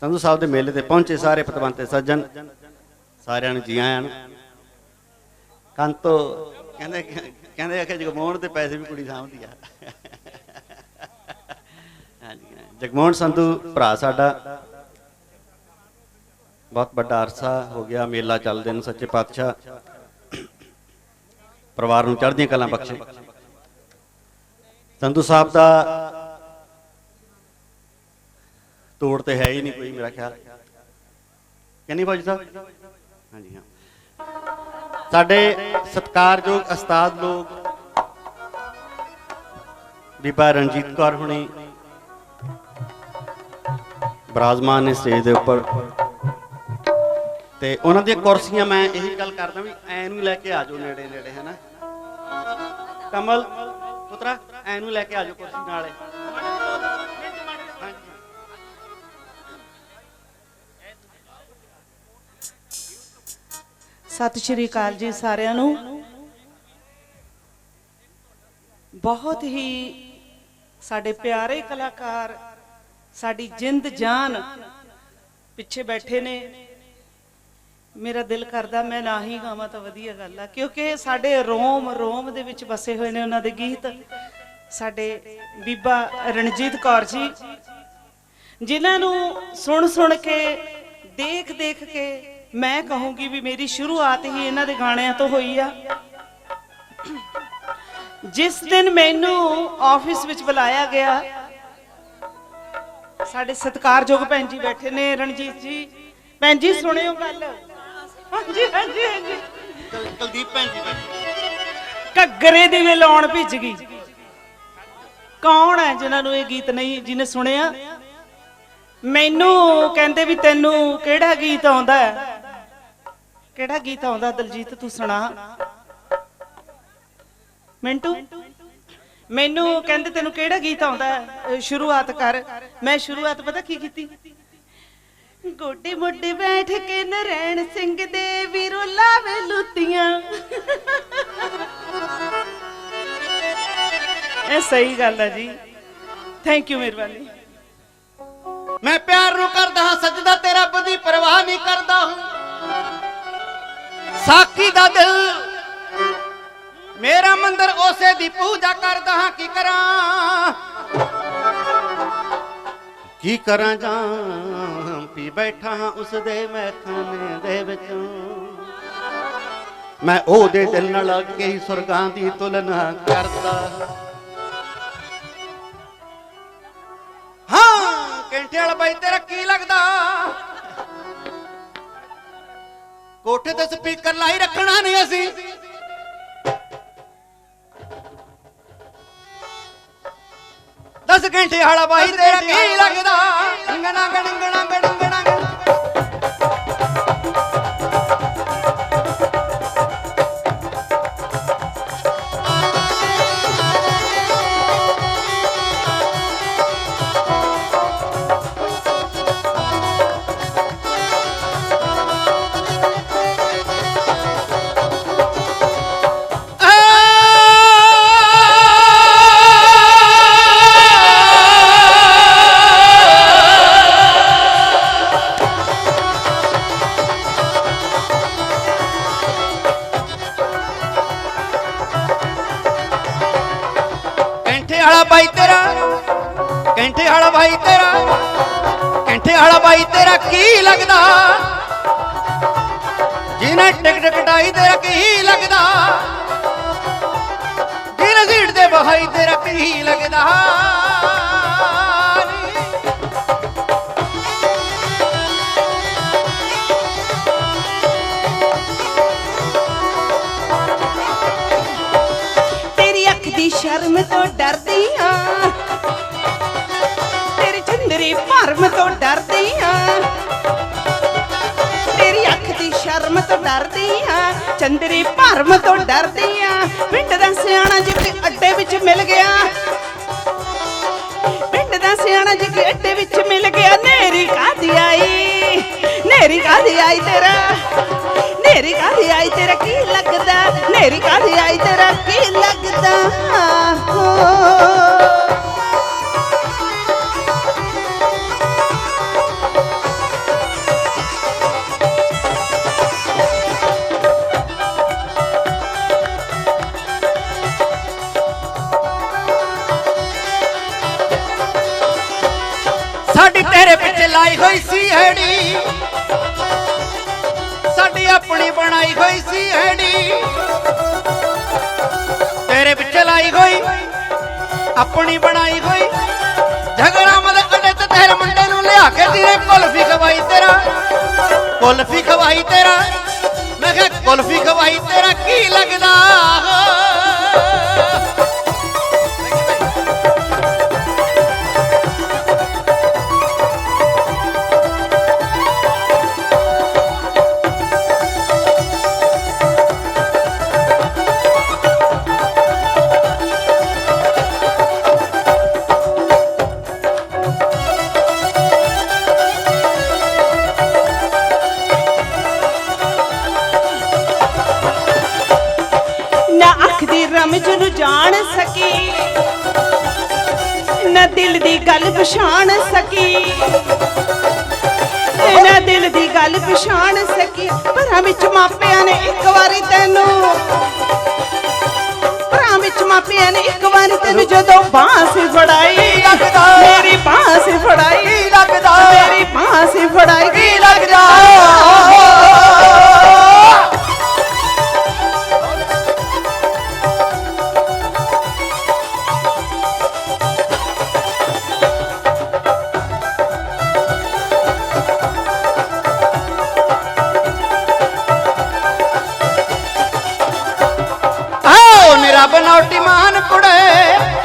ਸੰਧੂ ਸਾਹਿਬ ਦੇ ਮੇਲੇ ਤੇ ਪਹੁੰਚੇ ਸਾਰੇ ਪਤਵੰਤੇ ਸੱਜਣ, ਸਾਰਿਆਂ ਨੂੰ ਜੀ ਆਇਆਂ ਨੂੰ। ਕੰਤੋ ਕਹਿੰਦੇ ਕਹਿੰਦੇ ਆ ਜਗਮੋਹਨ ਦੇ ਪੈਸੇ ਵੀ ਕੁੜੀ ਸਾਂਭਦੀ ਆ। ਜਗਮੋਹਨ ਸੰਧੂ ਭਰਾ ਸਾਡਾ। ਬਹੁਤ ਵੱਡਾ ਅਰਸਾ ਹੋ ਗਿਆ, ਮੇਲਾ ਚੱਲਦੇ ਨੂੰ ਸੱਚੇ ਪਾਤਸ਼ਾਹ। ਪਰਿਵਾਰ ਨੂੰ ਚੜ੍ਹਦੀਆਂ ਕਲਾਂ ਬਖਸ਼ੇ। ਸੰਧੂ ਸਾਹਿਬ ਦਾ ਤੋੜ ਤੇ ਹੈ ਹੀ ਨਹੀਂ ਕੋਈ ਮੇਰਾ ਖਿਆਲ। ਕਹਿੰਨੀ ਫੌਜੀ ਸਾਹਿਬ? ਹਾਂਜੀ, ਹਾਂ। ਸਾਡੇ ਸਤਿਕਾਰਯੋਗ ਉਸਤਾਦ ਲੋਕ, ਬੀਬਾ ਰਣਜੀਤ ਕੌਰ ਹੁਣੀ, ਬਰਾਜਮਾਨ ਨੇ ਸਟੇਜ ਦੇ ਉੱਪਰ। ਤੇ ਉਹਨਾਂ ਦੀਆਂ ਕੁਰਸੀਆਂ ਮੈਂ ਇਹੀ ਗੱਲ ਕਰਦਾ ਵੀ ਐ ਨੂੰ ਲੈ ਕੇ ਆ ਜਾਓ ਨੇੜੇ ਨੇੜੇ ਹੈ ਕਮਲ, ਪੁੱਤਰਾ ਐ ਨੂੰ ਲੈ ਕੇ ਆ ਜਾਓ ਕੁਰਸੀ ਨਾਲੇ। ਸਤਿ ਸ਼੍ਰੀ ਅਕਾਲ ਜੀ ਸਾਰਿਆਂ ਨੂੰ। ਬਹੁਤ ਹੀ ਸਾਡੇ ਪਿਆਰੇ ਕਲਾਕਾਰ, ਸਾਡੀ ਜਿੰਦ ਜਾਨ ਪਿੱਛੇ ਬੈਠੇ ਨੇ। ਮੇਰਾ ਦਿਲ ਕਰਦਾ ਮੈਂ ਨਾ ਹੀ ਗਾਵਾਂ ਤਾਂ ਵਧੀਆ ਗੱਲ ਆ, ਕਿਉਂਕਿ ਸਾਡੇ ਰੋਮ ਰੋਮ ਦੇ ਵਿੱਚ ਵਸੇ ਹੋਏ ਨੇ ਉਹਨਾਂ ਦੇ ਗੀਤ। ਸਾਡੇ ਬੀਬਾ ਰਣਜੀਤ ਕੌਰ ਜੀ, ਜਿਨ੍ਹਾਂ ਨੂੰ ਸੁਣ ਸੁਣ ਕੇ ਦੇਖ ਦੇਖ ਕੇ ਮੈਂ ਕਹੂੰਗੀ ਵੀ ਮੇਰੀ ਸ਼ੁਰੂਆਤ ਹੀ ਇਹਨਾਂ ਦੇ ਗਾਣਿਆਂ ਤੋਂ ਹੋਈ ਆ। ਜਿਸ ਦਿਨ ਮੈਨੂੰ ਆਫਿਸ ਵਿੱਚ ਬੁਲਾਇਆ ਗਿਆ ਸਾਡੇ ਸਤਿਕਾਰਯੋਗ ਭੈਣ ਜੀ ਬੈਠੇ ਨੇ ਰਣਜੀਤ ਜੀ। ਭੈਣ ਜੀ ਸੁਣਿਓ ਗੱਲ। ਹਾਂਜੀ ਹਾਂਜੀ ਹਾਂਜੀ। ਕੁਲਦੀਪ ਭੈਣ ਜੀ ਘੱਗਰੇ ਦੀ ਵੀ ਲਾਉਣ ਭਿੱਜ ਗਈ। ਕੌਣ ਹੈ ਜਿਨ੍ਹਾਂ ਨੂੰ ਇਹ ਗੀਤ ਨਹੀਂ ਜਿਹਨੇ ਸੁਣਿਆ? ਮੈਨੂੰ ਕਹਿੰਦੇ ਵੀ ਤੈਨੂੰ ਕਿਹੜਾ ਗੀਤ ਆਉਂਦਾ ਹੈ? ਕਿਹੜਾ ਗੀਤ ਆਉਂਦਾ? ਦਲਜੀਤ, ਤੂੰ ਸੁਣਾ। ਮਿੰਟੂ, ਮੈਨੂੰ ਕਹਿੰਦੇ ਤੈਨੂੰ ਕਿਹੜਾ ਗੀਤ ਆਉਂਦਾ? ਸ਼ੁਰੂਆਤ ਕਰ। ਮੈਂ ਸ਼ੁਰੂਆਤ ਪਤਾ ਕੀ ਕੀਤੀ? ਗੋਡੇ ਮੋਢੇ ਬੈਠ ਕੇ ਨਰੈਣ ਸਿੰਘ ਦੇ ਵੀਰੋ ਲਾਵੇ ਲੁੱਤੀਆਂ ਇਹ ਸਹੀ ਗੱਲ ਹੈ ਜੀ। ਥੈਂਕ ਯੂ ਮਿਹਰਬਾਨੀ। ਮੈਂ ਪਿਆਰ ਨੂੰ ਕਰਦਾ ਹਾਂ, ਸਜਦਾ ਤੇਰਾ ਰੱਬ ਪਰਵਾਹ ਨਹੀਂ ਕਰਦਾ। ਹੂੰ ਦਾ ਦਿਲ। ਮੇਰਾ ਮੰਦਰ ਉਸੇ ਦੀ ਪੂਜਾ ਕਰਦਾ ਹਾਂ, ਕੀ ਕਰਾਂ? ਕੀ ਕਰਾਂ ਜਾਂ ਪੀ ਬੈਠਾ ਹਾਂ ਉਸ ਦੇ ਮੈਖਾਨੇ ਦੇ ਵਿੱਚ। ਮੈਂ ਉਹਦੇ ਦਿਲ ਨਾਲ ਲੱਗ ਕੇ ਹੀ ਸੁਰਗਾਂ ਦੀ ਤੁਲਨਾ ਕਰਦਾ। ਹਾਂ, ਕੈਂਠੇ ਵਾਲਾ ਬਾਈ, ਤੇਰਾ ਕੀ ਲੱਗਦਾ? ਕੋਠੇ ਤੇ ਸਪੀਕਰ ਲਾਈ ਰੱਖਣਾ ਨਹੀਂ ਅਸੀਂ। ਦਸ ਘੰਟੇ ਵਾਲਾ ਬਾਈ ਤੇਰਾ ਕੀ ਲੱਗਦਾ? ਕੈਂਠੇ ਵਾਲਾ ਬਾਈ ਤੇਰਾ, ਕੈਂਠੇ ਵਾਲਾ ਬਾਈ ਤੇਰਾ ਕੀ ਲੱਗਦਾ? ਜਿਹਨੇ ਟਿਕਟ ਕਟਾਈ ਤੇਰਾ ਕੀ ਲੱਗਦਾ? ਜਿਹਨੇ ਸੀਟ ਤੇ ਬਹਾਈ ਤੇਰਾ ਕੀ ਲੱਗਦਾ? ਤੇਰੀ ਅੱਖ ਦੀ ਸ਼ਰਮ ਤੋਂ ਡਰਦੀ ਆ। ਚੰਦਰੀ ਤੋਂ ਡਰਦੀ ਆ ਤੇਰੀ ਅੱਖ ਦੀ ਸ਼ਰਮ ਤੋਂ ਡਰਦੀ ਆ ਚੰਦਰੀ ਭਰਮ ਤੋਂ ਡਰਦੀ ਆ ਪਿੰਡ ਦਾ ਸਿਆਣਾ ਜਿਵੇਂ ਅੱਡੇ ਵਿੱਚ ਮਿਲ ਗਿਆ। ਪਿੰਡ ਦਾ ਸਿਆਣਾ ਜਿਵੇਂ ਅੱਡੇ ਵਿੱਚ ਮਿਲ ਗਿਆ। ਨੇਰੀ ਕਾਦੀ ਆਈ? ਨੇਰੀ ਕਾਦੀ ਆਈ ਤੇਰਾ? ਨੇਰੀ ਕਾਦੀ ਆਈ ਤੇਰਾ? ਕੀ ਲੱਗਦਾ? ਨੇਰੀ ਕਾਦੀ ਆਈ ਤੇਰਾ? ਕੀ ਲੱਗਦਾ? ਹੋ ਤੇਰੇ ਪਿੱਛੇ ਲਾਈ ਹੋਈ ਸੀ ਹੈੜੀ। ਸਾਡੀ ਆਪਣੀ ਬਣਾਈ ਹੋਈ ਸੀ ਹੈੜੀ। ਤੇਰੇ ਪਿੱਛੇ ਲਾਈ ਹੋਈ, ਆਪਣੀ ਬਣਾਈ ਹੋਈ। ਝਗੜਾ ਮਦ ਅੱਡੇ ਤੇ ਤੇਰੇ ਮੁੰਡੇ ਨੂੰ ਲਿਆ ਕੇ ਤੇਰੇ ਕੁਲਫੀ ਖਵਾਈ ਤੇਰਾ, ਕੁਲਫੀ ਖਵਾਈ ਤੇਰਾ। ਨਾ ਦਿਲ ਦੀ ਗੱਲ ਪਛਾਣ ਸਕੀ ਨਾ ਦਿਲ ਦੀ ਗੱਲ ਪਛਾਣ ਸਕੀ ਪਰਾਂ ਵਿੱਚ ਮਾਪਿਆਂ ਨੇ ਇੱਕ ਵਾਰੀ ਤੈਨੂੰ ਪਰਾਂ ਵਿੱਚ ਮਾਪਿਆਂ ਨੇ ਇੱਕ ਵਾਰੀ ਤੈਨੂੰ ਜਦੋਂ ਬਾਂਸ ਫੜਾਈ ਲੱਗਦਾ। ਮੇਰੀ ਬਾਂਸ ਫੜਾਈ ਲੱਗਦਾ। ਮੇਰੀ ਬਾਂਸ ਆਓ ਨਿਰਾ ਬਨੌਟੀ ਮਾਨ ਕੁੜੇ